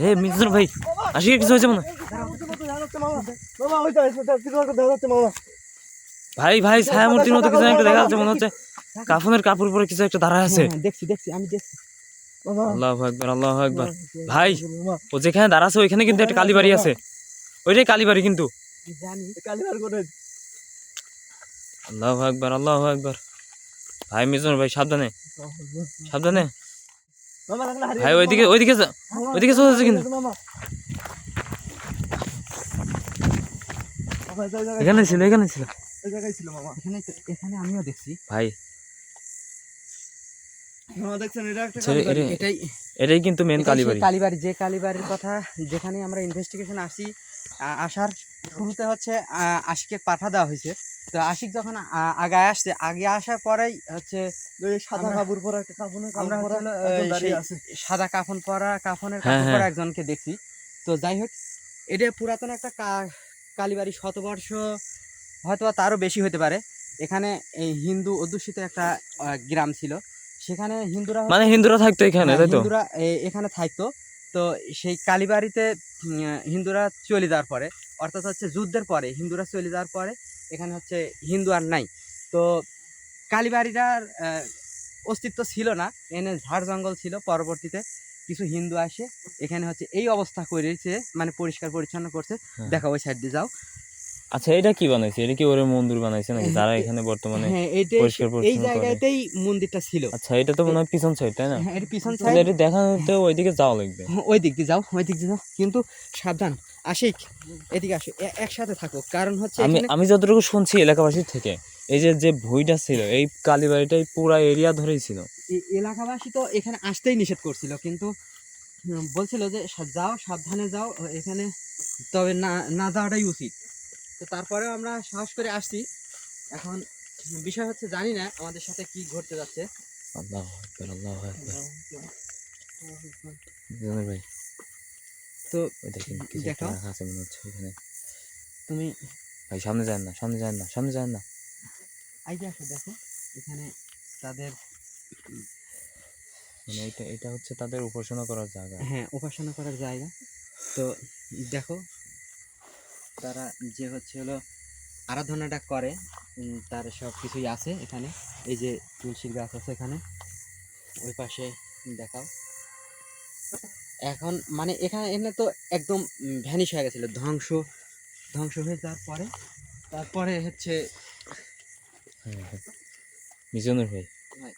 হে মিজুর ভাই আশিকের কিছু হয়েছে মনে ভাই ভাই ছায়া মূর্তির মতো কিছু একটা দেখা যাচ্ছে মনে হচ্ছে কাফনের কাপড় পরে কিছু একটা দাঁড়া আছে। হ্যাঁ, দেখছি দেখছি আমি দেখছি। আল্লাহ একবার আল্লাহ একবার ভাই ও যেখানে দাঁড়া আছে ওইখানে কিন্তু একটা কালীবাড়ি আছে। ওইটাই কালীবাড়ি কিন্তু। জানি। কালিবার করে আল্লাহ একবার আল্লাহ একবার ভাই মিজুর ভাই সাবধানে। সাবধানে। ভাই ওইদিকে ওইদিকে ওইদিকে চলে যাচ্ছে কিন্তু। এখানে ছিল এখানে ছিল এই জায়গায় ছিল মামা। এখানে আমিও দেখছি। ভাই। মামা দেখছেন এটা একটা ছেলে কালীবাড়ি। এরে- এটাই এটাই কিন্তু মেন কালীবাড়ি। কালীবাড়ি যে কালীবাড়ির কথা যেখানে আমরা ইনভেস্টিগেশন আসি আসার শুরুতে হচ্ছে আ, আশিককে পাঠা দেওয়া হয়েছে। তো আশিক যখন আগায় আসছে আগে আসার পরেই হচ্ছে সাদা কাপড় পরা একটা পরা সাদা কাফন পরা কাফনের হ্যাঁ, কাপড় পরা হ্যাঁ। একজনকে দেখছি। তো যাই হোক এটা পুরাতন একটা কালীবাড়ি শতবর্ষ হয়তো বা তারও বেশি হতে পারে। এখানে এই হিন্দু অধ্যুষিত একটা গ্রাম ছিল। সেখানে হিন্দুরা মানে হিন্দুরা থাকতো এখানে হ্যাঁ, তাই তো? হিন্দুরা এখানে থাকতো। তো সেই কালীবাড়িতে হিন্দুরা চলে যাওয়ার পরে অর্থাৎ হচ্ছে যুদ্ধের পরে হিন্দুরা চলে যাওয়ার পরে এখানে হচ্ছে হিন্দু আর নাই। তো কালীবাড়িটার অস্তিত্ব ছিল না এখানে ঝাড় জঙ্গল ছিল পরবর্তীতে কিছু হিন্দু আসে এখানে হচ্ছে এই অবস্থা করেছে মানে পরিষ্কার পরিচ্ছন্ন করছে। হ্যাঁ। দেখা ওই সাইড দিয়ে যাও। আচ্ছা এটা কি বানাইছে? এটা কি ওরে মন্দির বানাইছে নাকি? যারা এখানে বর্তমানে হ্যাঁ পরিষ্কার এই। জায়গাটাতেই মন্দিরটা ছিল। আচ্ছা এটা তো মনে হয় পিছন সাইড তাই না? হ্যাঁ, এর পিছন সাইড এটা দেখাতে ওইদিকে যাওয়া লাগবে। ওই দিক দিয়ে যাও ওই দিক দিয়ে যাও। কিন্তু সাবধান আশিক এদিকে আসো একসাথে থাকো। কারণ হচ্ছে আমি আমি যতটুকু শুনছি এলাকাবাসীর থেকে এই যে যে ভুইটা ছিল এই কালীবাড়িটাই পুরা এরিয়া ধরেই ছিল। এলাকাবাসী তো এখানে আসতেই নিষেধ করছিল কিন্তু বলছিল যে যাও সাবধানে যাও এখানে তবে না না যাওয়াটাই উচিত। তো তারপরেও আমরা সাহস করে আসছি। এখন বিষয় হচ্ছে জানি না আমাদের সাথে কি ঘটতে যাচ্ছে। আল্লাহ আল্লাহ ভাই। তো ওই দেখেন কিছু একটা আছে মনে হচ্ছে এখানে। তুমি ভাই সামনে যান না সামনে যান না সামনে যান না। আইডিয়া আসো দেখো এখানে তাদের মানে এটা এটা হচ্ছে তাদের উপাসনা করার জায়গা। হ্যাঁ উপাসনা করার জায়গা। তো দেখো তারা যে হচ্ছে হলো আরাধনাটা করে তার সব কিছুই আছে এখানে। এই যে তুলসীর গাছ আছে এখানে। ওই পাশে দেখাও। এখন মানে এখানে এনে তো একদম ভ্যানিশ হয়ে গেছিল। ধ্বংস ধ্বংস হয়ে যাওয়ার পরে তারপরে হচ্ছে হ্যাঁ হ্যাঁ। ভাই ভাই।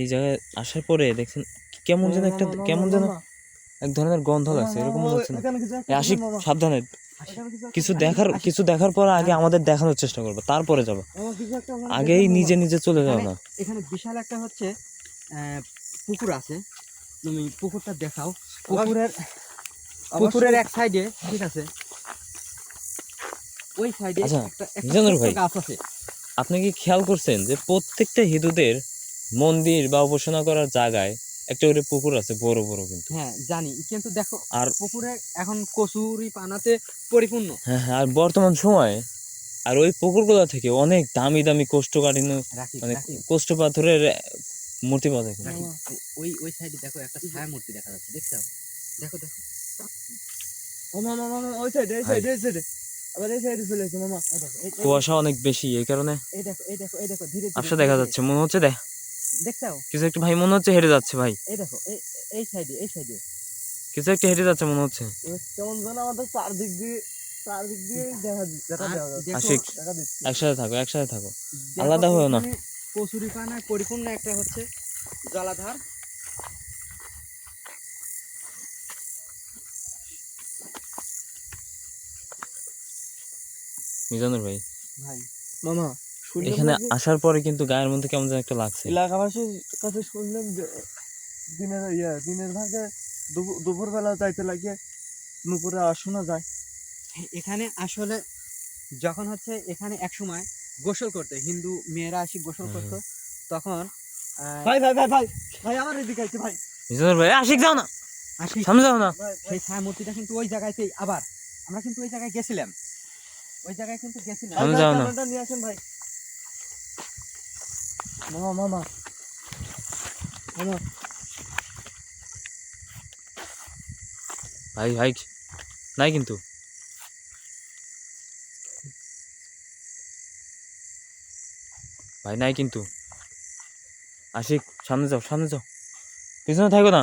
এই জায়গায় আসার পরে দেখছেন কেমন যেন একটা কেমন যেন এক ধরনের গন্ধ লাগছে এরকম মনে হচ্ছে না। মামা, সাবধানে কিছু দেখার কিছু দেখার পর আগে আমাদের দেখানোর চেষ্টা করব তারপরে যাব। আগেই নিজে নিজে চলে যাও না। এখানে বিশাল একটা হচ্ছে পুকুর আছে। তুমি পুকুরটা দেখাও। পুকুরের পুকুরের এক সাইডে ঠিক আছে। ওই সাইডে আচ্ছা, মিজানুর ভাই। আপনি কি খেয়াল করছেন যে প্রত্যেকটা হিন্দুদের মন্দির বা উপাসনা করার জায়গায় একটা করে পুকুর আছে বড় বড় কিন্তু। হ্যাঁ জানি। কিন্তু দেখো আর পুকুরে এখন কচুরি পানাতে পরিপূর্ণ। হ্যাঁ হ্যাঁ আর বর্তমান সময়ে আর ওই পুকুরগুলো থেকে অনেক দামি দামি কোষ্ঠকাঠিন্য মানে কোষ্ঠ পাথরের মূর্তি পাওয়া যায় ওই ওই সাইডে দেখো একটা ছায়া মূর্তি দেখা যাচ্ছে দেখছ? দেখো দেখো। ও মামা, মামা, ওই এ, এই এ, এই এ। আবার এই এ চলে এসেছে, মামা। কুয়াশা অনেক বেশি এই কারণে। এই দেখো এই দেখো এই দেখো ধীরে ধীরে আবসা দেখা যাচ্ছে মনে হচ্ছে দেখ। দেখছ? কিছু একটা ভাই মনে হচ্ছে হেঁটে যাচ্ছে ভাই। এই দেখো এই এই সাইডে এই সাইডে। কিছু একটা হেঁটে যাচ্ছে মনে হচ্ছে। কেমন যেন আমাদের চারদিক দিয়ে চারদিক দিয়ে দেখা দিচ্ছে আশিক। একসাথে থাকো একসাথে থাকো। আলাদা হয়েও না। এখানে কচুরি পরিপূর্ণ একটা হচ্ছে জলাধার মিজানুর ভাই। ভাই মামা এখানে আসার পরে কিন্তু গায়ের মধ্যে কেমন যেন একটা লাগছে। এলাকাবাসীর কাছে শুনলাম যে দিনের ইয়ে দিনের ভাগে দুপুর- দুপুরবেলা যাইতে লাগে নুপুরে শোনা যায়। এখানে আসলে যখন হচ্ছে এখানে এক সময় গোসল করতে হিন্দু মেয়েরা আসি গোসল করতো তখন ভাই ভাই ভাই ভাই ভাই আমার এদিকে আইছে ভাই। মিজানুর ভাই আশিক যাও না। আসি সামনে যাও না। সেই ছায়া মূর্তিটা কিন্তু ওই জায়গাতেই আবার। আমরা কিন্তু ওই জায়গায় গেছিলাম। ওই জায়গায় কিন্তু গেছিলাম। যাও না। নিয়ে আসেন ভাই। মামা মামা মামা ভাই ভাই নাই কিন্তু। ভাই নাই কিন্তু। আশিক সামনে যাও সামনে যাও। পিছনে থাকো না।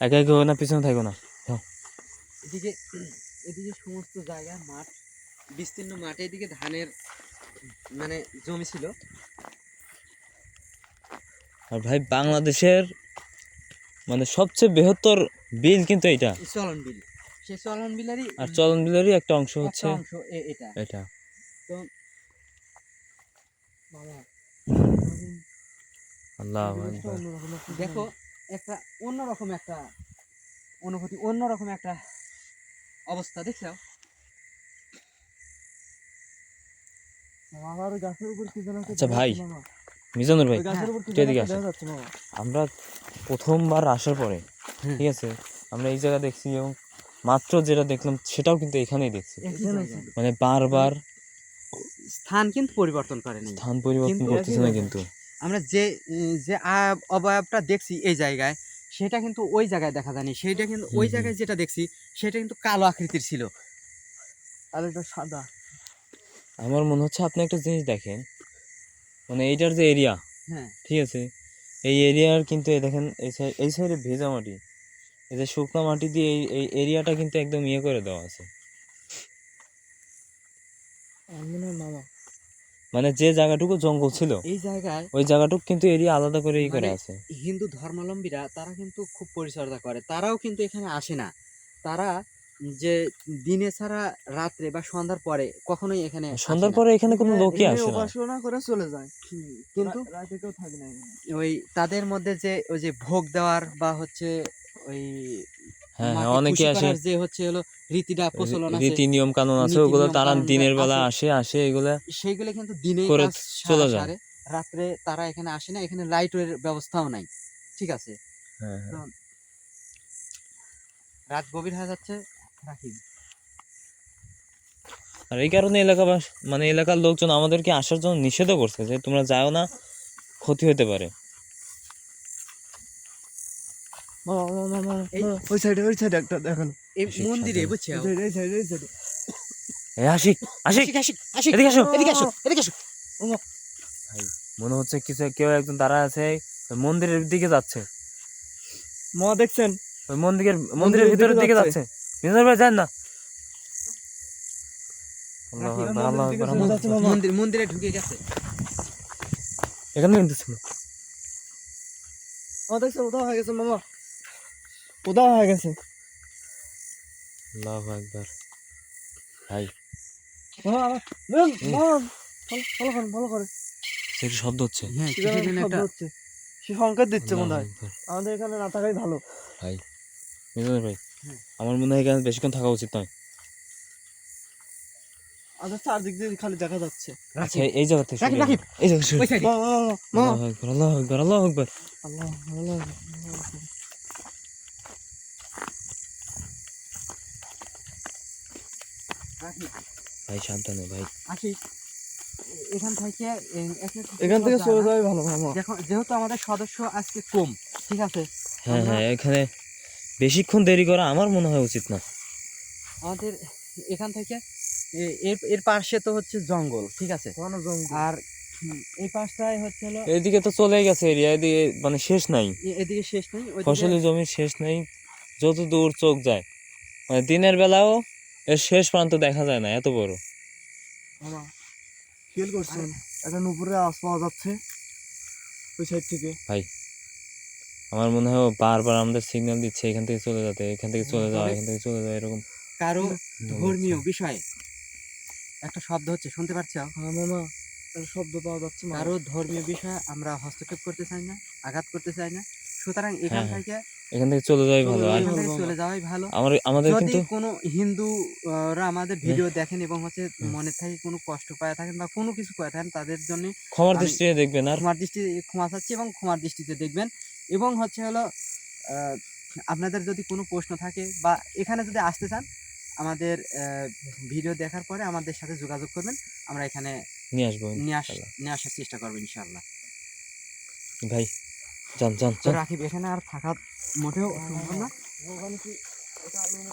একা একা না পিছনে থাকো না। এদিকে এদিকে সমস্ত জায়গা মাঠ বিস্তীর্ণ মাঠে এদিকে ধানের মানে জমি ছিল। আর ভাই বাংলাদেশের মানে সবচেয়ে বৃহত্তর বিল কিন্তু এটা চলন বিল। সেই চলন বিলেরই আর চলন বিলেরই একটা অংশ হচ্ছে অংশ এটা। এটা। মামা আল্লাহ অন্যরকম একটা দেখো একটা অন্যরকম একটা অনুভূতি অন্যরকম একটা অবস্থা দেখছ মামা, আবার ওই গাছের উপর কি যেন একটা আচ্ছা ভাই, মিজানুর ভাই যেন এদিকে মামা। আমরা প্রথমবার আসার পরে ঠিক আছে আমরা এই জায়গা দেখছি এবং মাত্র যেটা দেখলাম সেটাও কিন্তু এখানেই দেখছি। মানে বারবার স্থান কিন্তু পরিবর্তন করেনি। স্থান পরিবর্তন কিন্তু করতেছে না কিন্তু। আমরা যে যে অবয়বটা দেখছি এই জায়গায় সেটা কিন্তু ওই জায়গায় দেখা যায়নি। সেটা কিন্তু ওই। জায়গায় যেটা দেখছি সেটা কিন্তু কালো আকৃতির ছিল। আর এটা সাদা। আমার মনে হচ্ছে আপনি একটা জিনিস দেখেন। মানে এইটার যে এরিয়া হ্যাঁ। ঠিক আছে? এই এরিয়ার কিন্তু এই দেখেন এই সাইড ভেজা মাটি। এই যে শুকনো মাটি দিয়ে এই এই এরিয়াটা কিন্তু একদম ইয়ে করে দেওয়া আছে। মনে যে জায়গাটুকু জঙ্গল ছিল এই জায়গায় ওই জায়গাটুকু কিন্তু এরিয়া আলাদা করে ই করে মানে আছে। হিন্দু ধর্মাবলম্বীরা তারা কিন্তু খুব পরিচর্যা করে। তারাও কিন্তু এখানে আসে না। তারা যে দিনে ছাড়া রাত্রে বা সন্ধ্যার পরে কখনোই এখানে সন্ধ্যার পরে এখানে কোনো লোকই আসে না। উপাসনা করে চলে যায়। কিন্তু রাতে কেউ থাকে না ওই তাদের মধ্যে যে ওই যে ভোগ দেওয়ার বা হচ্ছে ওই হ্যাঁ হ্যাঁ অনেকে আসে। যে হচ্ছে হলো রীতিটা প্রচলন আছে রীতি নিয়ম কানুন আছে ওগুলো তারা দিনের বেলা আসে আসে এগুলা সেইগুলো কিন্তু দিনে করে চলে যায়। রাত্রে তারা এখানে আসে না এখানে লাইটের ব্যবস্থাও নাই। ঠিক আছে? হ্যাঁ হ্যাঁ। রাত গভীর হয়ে যাচ্ছে রাখি। আর এই কারণে এলাকাবাস মানে এলাকার লোকজন আমাদেরকে আসার জন্য নিষেধও করছে যে তোমরা যাও না ক্ষতি হতে পারে। মামা মামা মামা এই- মামা, ওই সাইডে ওই সাইডে একটা দেখানো। এই মন্দিরে বুঝছ? এই সাইডে এই সাইডে এই সাইডে এই আশিক আশিক আশিক আশিক আশিক এদিকে আসো। এদিকে আসো এদিকে আসো। মনে হচ্ছে কিছু কেউ একজন দাঁড়ায় আছে মন্দিরের দিকে যাচ্ছে। মামা দেখছেন? ওই মন্দিরের মন্দিরের ভিতরের দিকে যাচ্ছে। ভাই যান না। মন্দির মন্দিরে ঢুকে গেছে। এখানে কিন্তু ছিল। উদা হয়ে মামা। উদা হয়ে ভাই শব্দ হচ্ছে? হ্যাঁ কি যেন কিসের যেন শব্দ একটা হচ্ছে। সে সংকেত দিচ্ছে মনে হয়। আমাদের এখানে না থাকাই ভালো। ভাই ভাই। আমার মনে হয় এখানে বেশিক্ষণ থাকা উচিত নয়। আমাদের চারদিক দিয়ে খালি দেখা যাচ্ছে। আচ্ছা এই- জায়গা থেকে। এই জায়গা শুরু আল্লাহু আকবার আল্লাহু আকবার আল্লাহু আকবার। আল্লাহ আল্লাহ ভাই সাবধানে ভাই। এখান থেকে এখানে থেকে না। যাওয়াই ভালো যেহেতু আমাদের সদস্য আজকে কম ঠিক আছে? হ্যাঁ হ্যাঁ এখানে বেশিক্ষণ দেরি করা আমার মনে হয় উচিত না। আমাদের এখান থেকে এর এর পাশে তো হচ্ছে জঙ্গল ঠিক আছে? আর এই পাশটায় হচ্ছে হলো এইদিকে তো চলে গেছে এরিয়া এদিকে মানে শেষ নাই। এ- এদিকে শেষ নাই ফসলের জমি শেষ নাই যত দূর চোখ যায়। মানে দিনের বেলাও এর শেষ প্রান্ত দেখা যায় না এত বড়। ফিল করছেন একটা নুপুরে আওয়াজ পাওয়া যাচ্ছে ওই সাইড থেকে। আমার মনে হয় বারবার আমাদের সিগন্যাল দিচ্ছে এখান থেকে চলে যেতে এখান থেকে চলে যাওয়া এখান থেকে চলে যাওয়া এরকম। কারও ধর্মীয় বিষয়ে একটা শব্দ হচ্ছে শুনতে পাচ্ছ? হ্যাঁ মামা শব্দ পাওয়া যাচ্ছে কারও ধর্মীয় বিষয়ে আমরা হস্তক্ষেপ করতে চাই না আঘাত করতে চাই না। সুতরাং এখান হ্যাঁ, থেকে এখান থেকে চলে যাওয়াই ভালো। আর চলে যাওয়াই ভালো। আমার আমাদের যদি কিন্তু কোনো হিন্দুরা আমাদের ভিডিও দেখেন এবং হচ্ছে মনে থাকে কোনো কষ্ট পায় থাকেন বা কোনো কিছু পায় থাকেন তাদের জন্য ক্ষমার দৃষ্টিতে দেখবেন আর ক্ষমার দৃষ্টি ক্ষমা চাচ্ছি এবং ক্ষমার দৃষ্টিতে দেখবেন। এবং হচ্ছে হলো আপনাদের যদি কোনো প্রশ্ন থাকে বা এখানে যদি আসতে চান আমাদের ভিডিও দেখার পরে আমাদের সাথে যোগাযোগ করবেন। আমরা এখানে নিয়ে আসব নিয়ে আস নিয়ে আসার চেষ্টা করব ইনশাআল্লাহ ভাই যান যান রাকিব এখানে আর থাকা মোটেও সম্ভব না। ওই দেখেন না